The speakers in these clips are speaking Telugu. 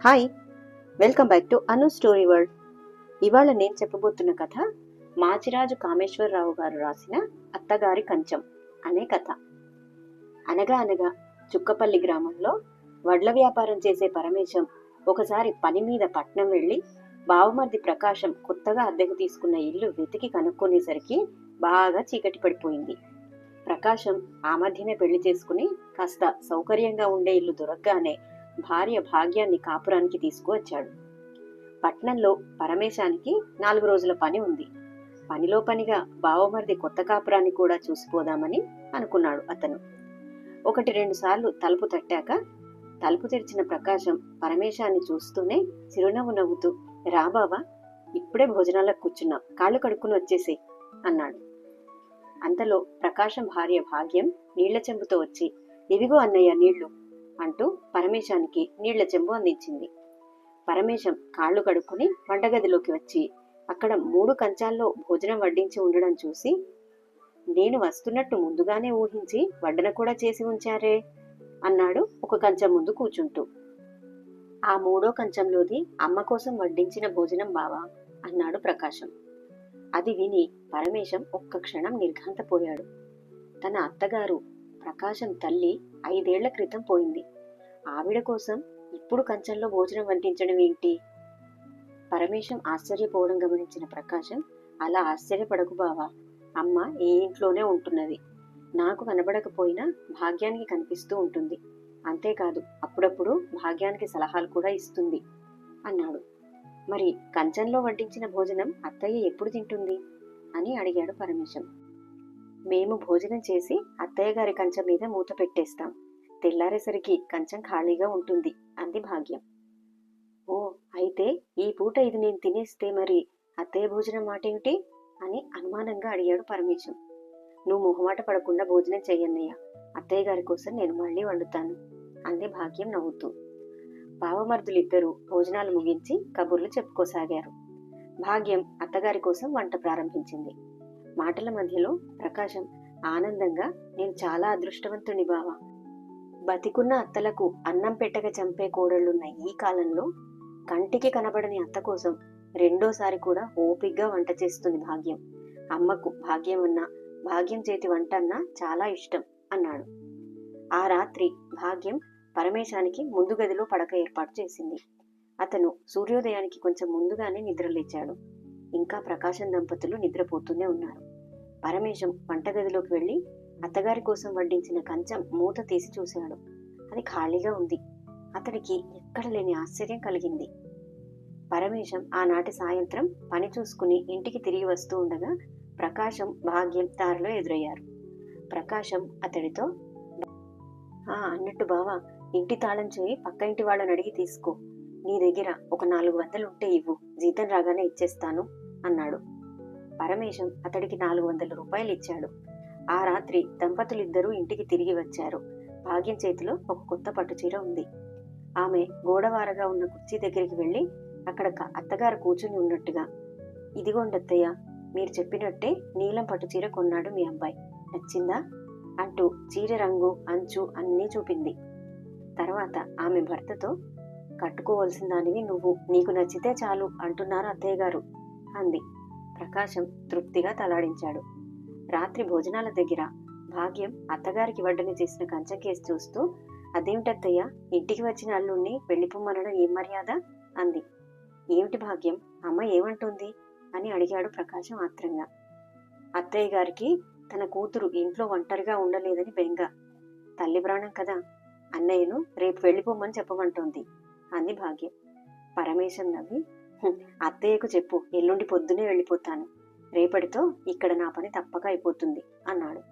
Hi welcome back to Anu story world ఇవాళ నేను చెప్పబోతున్న కథ మాచిరాజు కామేశ్వరరావు గారు రాసిన అత్తగారి కంచం అనే కథ. అనగా అనగా చుక్కపల్లి గ్రామంలో వడ్ల వ్యాపారం చేసే పరమేశం ఒకసారి పని మీద పట్నం వెళ్ళి బావమర్ది ప్రకాశం కొత్తగా అద్దెకు తీసుకున్న ఇల్లు వెతికి కనుక్కునేసరికి బాగా చీకటి పడిపోయింది. ప్రకాశం ఆ మధ్యనే పెళ్ళి చేసుకుని కాస్త సౌకర్యంగా ఉండే ఇల్లు దొరకగానే భార్య భాగ్యాన్ని కాపురానికి తీసుకువచ్చాడు. పట్నంలో పరమేశానికి నాలుగు రోజుల పని ఉంది. పనిలో పనిగా బావమరిది కొత్త కాపురాన్ని కూడా చూసిపోదామని అనుకున్నాడు అతను. ఒకటి రెండు సార్లు తలుపు తట్టాక తలుపు తెరిచిన ప్రకాశం పరమేశాన్ని చూస్తూనే చిరునవ్వు నవ్వుతూ రా బావా ఇప్పుడే భోజనాలకు కూర్చున్నా కాళ్ళు కడుక్కుని వచ్చేసి అన్నాడు. అంతలో ప్రకాశం భార్య భాగ్యం నీళ్ళ చెంబుతో వచ్చి ఇవిగో అన్నయ్య నీళ్ళు. అంటూ పరమేశానికి నీళ్ళ చెంబు అందించింది. పరమేశం కాళ్ళు కడుక్కుని వంటగదిలోకి వచ్చి అక్కడ మూడు కంచాల్లో భోజనం వడ్డించి ఉండడం చూసి నేను వస్తున్నట్టు ముందుగానే ఊహించి వడ్డన కూడా చేసి ఉంచారే? అన్నాడు ఒక కంచం ముందు కూర్చుంటూ. ఆ మూడో కంచంలోది అమ్మ కోసం వడ్డించిన భోజనం బావా అన్నాడు ప్రకాశం. అది విని పరమేశం ఒక్క క్షణం నిర్ఘాంతపోయాడు. తన అత్తగారు ప్రకాశం తల్లి ఐదేళ్ళ క్రితం పోయింది. ఆవిడ కోసం ఇప్పుడు కంచంలో భోజనం వడ్డించడం ఏంటి? పరమేశం ఆశ్చర్యపోవడం గమనించిన ప్రకాశం అలా ఆశ్చర్యపడకు బావా. అమ్మ ఈ ఇంట్లోనే ఉంటున్నది. నాకు కనబడకపోయినా భాగ్యానికి కనిపిస్తూ ఉంటుంది. అంతేకాదు అప్పుడప్పుడు భాగ్యానికి సలహాలు కూడా ఇస్తుంది అన్నాడు. మరి కంచంలో వడ్డించిన భోజనం అత్తయ్య ఎప్పుడు తింటుంది? అని అడిగాడు పరమేశం. మేము భోజనం చేసి అత్తయ్య గారి కంచం మీద మూత పెట్టేస్తాం. తెల్లారేసరికి కంచం ఖాళీగా ఉంటుంది అంది భాగ్యం. ఓ అయితే ఈ పూట ఇది నేను తినేస్తే మరి అత్తయ్య భోజనం మాట ఏమిటి అని అనుమానంగా అడిగాడు పరమేశం. నువ్వు మొహమాట పడకుండా భోజనం చెయ్యన్నయ్య. అత్తయ్య గారి కోసం నేను మళ్ళీ వండుతాను అంది భాగ్యం నవ్వుతూ. పావమర్దులిద్దరూ భోజనాలు ముగించి కబుర్లు చెప్పుకోసాగారు. భాగ్యం అత్తగారి కోసం వంట ప్రారంభించింది. మాటల మధ్యలో ప్రకాశం ఆనందంగా నేను చాలా అదృష్టవంతుని బావా. బతికున్న అత్తలకు అన్నం పెట్టక చంపే కోడళ్ళున్న ఈ కాలంలో కంటికి కనబడని అత్త కోసం రెండోసారి కూడా ఓపిగ్గా వంట చేస్తుంది భాగ్యం. అమ్మకు భాగ్యం అన్నా భాగ్యం చేతి వంట అన్నా చాలా ఇష్టం అన్నాడు. ఆ రాత్రి భాగ్యం పరమేశానికి ముందు గదిలో పడక ఏర్పాటు చేసింది. అతను సూర్యోదయానికి కొంచెం ముందుగానే నిద్రలేచాడు. ఇంకా ప్రకాశం దంపతులు నిద్రపోతూనే ఉన్నారు. పరమేశం వంటగదిలోకి వెళ్ళి అత్తగారి కోసం వడ్డించిన కంచం మూత తీసి చూశాడు. అది ఖాళీగా ఉంది. అతడికి ఎక్కడ లేని ఆశ్చర్యం కలిగింది. పరమేశం ఆనాటి సాయంత్రం పని చూసుకుని ఇంటికి తిరిగి వస్తూ ఉండగా ప్రకాశం భాగ్యం దారిలో ఎదురయ్యారు. ప్రకాశం అతడితో ఆ అన్నట్టు బావా ఇంటి తాళం చేయి పక్క ఇంటి వాళ్ళని అడిగి తీసుకో. నీ దగ్గర ఒక నాలుగు వందలు ఉంటే ఇవ్వు. జీతం రాగానే ఇచ్చేస్తాను అన్నాడు. పరమేశం అతడికి నాలుగు వందల రూపాయలు ఇచ్చాడు. ఆ రాత్రి దంపతులిద్దరూ ఇంటికి తిరిగి వచ్చారు. భాగ్యం చేతిలో ఒక కొత్త పట్టుచీర ఉంది. ఆమె గోడవారగా ఉన్న కుర్చీ దగ్గరికి వెళ్ళి అక్కడ అత్తగారు కూర్చుని ఉన్నట్టుగా ఇదిగోండత్తయ్య మీరు చెప్పినట్టే నీలం పట్టుచీర కొన్నాడు మీ అబ్బాయి. నచ్చిందా? అంటూ చీర రంగు అంచు అన్నీ చూపింది. తర్వాత ఆమె భర్తతో కట్టుకోవలసిన దానివి నువ్వు నీకు నచ్చితే చాలు అంటున్నారు అత్తయ్య గారు అంది. ప్రకాశం తృప్తిగా తలాడించాడు. రాత్రి భోజనాల దగ్గర భాగ్యం అత్తగారికి వడ్డని చేసిన కంచె కేసు చూస్తూ అదేమిటత్తయ్య ఇంటికి వచ్చిన అల్లుణ్ణి వెళ్ళిపోమనడం ఏం మర్యాద? అంది. ఏమిటి భాగ్యం? అమ్మ ఏమంటుంది? అని అడిగాడు ప్రకాశం ఆత్రంగా. అత్తయ్య గారికి తన కూతురు ఇంట్లో ఒంటరిగా ఉండలేదని బెంగ. తల్లి ప్రాణం కదా. అన్నయ్యను రేపు వెళ్ళిపోమని చెప్పమంటోంది అంది భాగ్యం. పరమేశం నవ్వి అత్తయ్యకు చెప్పు ఎల్లుండి పొద్దునే వెళ్ళిపోతాను. రేపటితో ఇక్కడ నా పని తప్పక అయిపోతుంది అన్నాడు.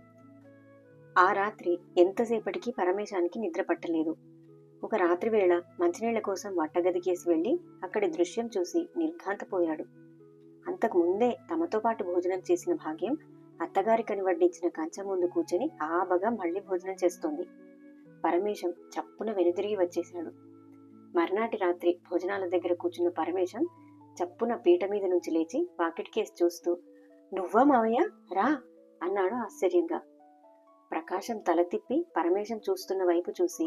ఆ రాత్రి ఎంతసేపటికి పరమేశానికి నిద్ర పట్టలేదు. ఒక రాత్రి వేళ మంచినీళ్ళ కోసం వంటగదికేసి వెళ్ళి అక్కడి దృశ్యం చూసి నిర్ఘాంతపోయాడు. అంతకు ముందే తమతో పాటు భోజనం చేసిన భాగ్యం అత్తగారి కనివడ్డించిన కంచం ముందు కూర్చొని ఆబగా మళ్ళీ భోజనం చేస్తోంది. పరమేశం చప్పున వెనుతిరిగి వచ్చేశాడు. మర్నాటి రాత్రి భోజనాల దగ్గర కూర్చున్న పరమేశం చప్పున పీట మీద నుంచి లేచి వాకిట్ కేసి చూస్తూ నువ్వా మావయ్య? రా! అన్నాడు ఆశ్చర్యంగా. ప్రకాశం తల తిప్పి పరమేశం చూస్తున్న వైపు చూసి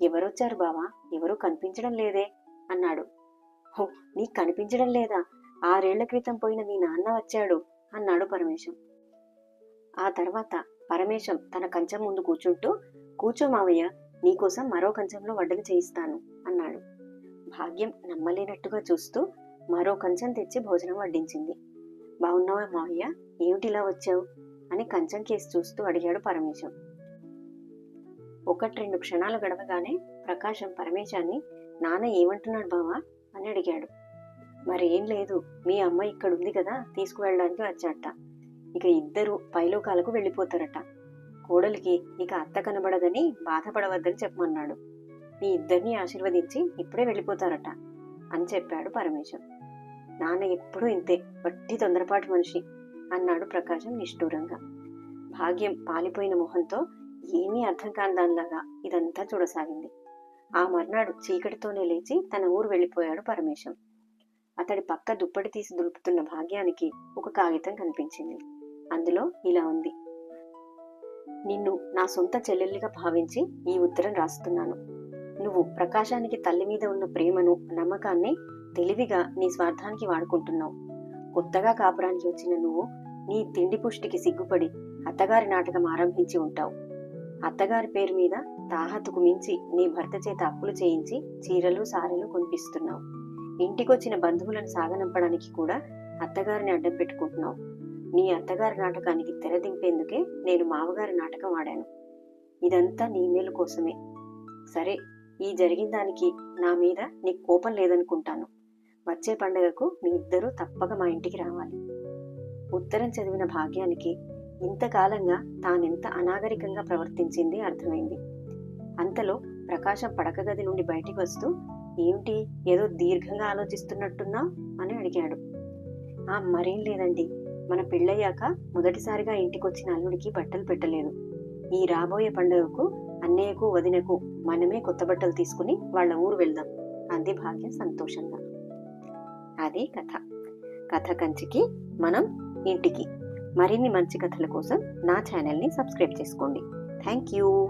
ఎవరొచ్చారు బావా? ఎవరూ కనిపించడం లేదే! అన్నాడు. హో నీకు కనిపించడం లేదా? ఆరేళ్ళ క్రితం పోయిన మీ నాన్న వచ్చాడు! అన్నాడు పరమేశం. ఆ తర్వాత పరమేశం తన కంచం ముందు కూర్చుంటూ కూర్చో మావయ్య నీకోసం మరో కంచంలో వడ్డలు చేయిస్తాను అన్నాడు. భాగ్యం నమ్మలేనట్టుగా చూస్తూ మరో కంచం తెచ్చి భోజనం వడ్డించింది. బాగున్నావా మావయ్య? ఏమిటిలా వచ్చావు? అని కంచం కేసి చూస్తూ అడిగాడు పరమేశం. ఒకటి రెండు క్షణాలు గడవగానే ప్రకాశం పరమేశాన్ని నాన్న ఏమంటున్నాడు బావా? అని అడిగాడు. మరేం లేదు మీ అమ్మ ఇక్కడ ఉంది కదా తీసుకువెళ్ళడానికి వచ్చాట ఇక ఇద్దరు పైలోకాలకు వెళ్ళిపోతారట. కోడలికి ఇక అత్త కనబడదని బాధపడవద్దని చెప్పమన్నాడు. మీ ఇద్దరిని ఆశీర్వదించి ఇప్పుడే వెళ్ళిపోతారట అని చెప్పాడు పరమేశం. నాన్న ఎప్పుడూ ఇంతే వట్టి తొందరపాటు మనిషి అన్నాడు ప్రకాశం నిష్ఠూరంగా. భాగ్యం పాలిపోయిన మొహంతో ఏమీ అర్థం కాని దానిలాగా ఇదంతా చూడసాగింది. ఆ మర్నాడు చీకటితోనే లేచి తన ఊరు వెళ్ళిపోయాడు పరమేశం. అతడి పక్క దుప్పటి తీసి దులుపుతున్న భాగ్యానికి ఒక కాగితం కనిపించింది. అందులో ఇలా ఉంది. నిన్ను నా సొంత చెల్లెల్లిగా భావించి ఈ ఉత్తరం రాస్తున్నాను. నువ్వు ప్రకాశానికి తల్లి మీద ఉన్న ప్రేమను నమ్మకాన్ని తెలివిగా నీ స్వార్థానికి వాడుకుంటున్నావు. కొత్తగా కాపురానికి వచ్చిన నువ్వు నీ తిండి పుష్టికి సిగ్గుపడి అత్తగారి నాటకం ఆరంభించి ఉంటావు. అత్తగారి పేరు మీద తాహతుకు మించి నీ భర్త చేత అప్పులు చేయించి చీరలు సారెలు కొనిపిస్తున్నావు. ఇంటికొచ్చిన బంధువులను సాగనంపడానికి కూడా అత్తగారిని అడ్డం పెట్టుకుంటున్నావు. నీ అత్తగారి నాటకానికి తెరదింపేందుకే నేను మావగారి నాటకం ఆడాను. ఇదంతా నీ మేలు కోసమే. సరే ఈ జరిగిన దానికి నా మీద నీకు కోపం లేదనుకుంటాను. వచ్చే పండగకు మీ ఇద్దరూ తప్పక మా ఇంటికి రావాలి. ఉత్తరం చదివిన భాగ్యానికి ఇంతకాలంగా తానెంత అనాగరికంగా ప్రవర్తించింది అర్థమైంది. అంతలో ప్రకాశం పడకగది నుండి బయటికి వస్తూ ఏమిటి ఏదో దీర్ఘంగా ఆలోచిస్తున్నట్టున్నావు? అని అడిగాడు. ఆ మరేం లేదండి. మన పెళ్ళయ్యాక మొదటిసారిగా ఇంటికొచ్చిన అల్లుడికి బట్టలు పెట్టలేదు. ఈ రాబోయే పండుగకు అన్నయ్యకు వదినకు మనమే కొత్త బట్టలు తీసుకుని వాళ్ళ ఊరు వెళ్దాం. అంది భాగ్య సంతోషంగా. అది కథ. కథ కంచికి మనం ఇంటికి. మరిన్ని మంచి కథల కోసం నా ఛానల్ని సబ్స్క్రైబ్ చేసుకోండి. Thank you.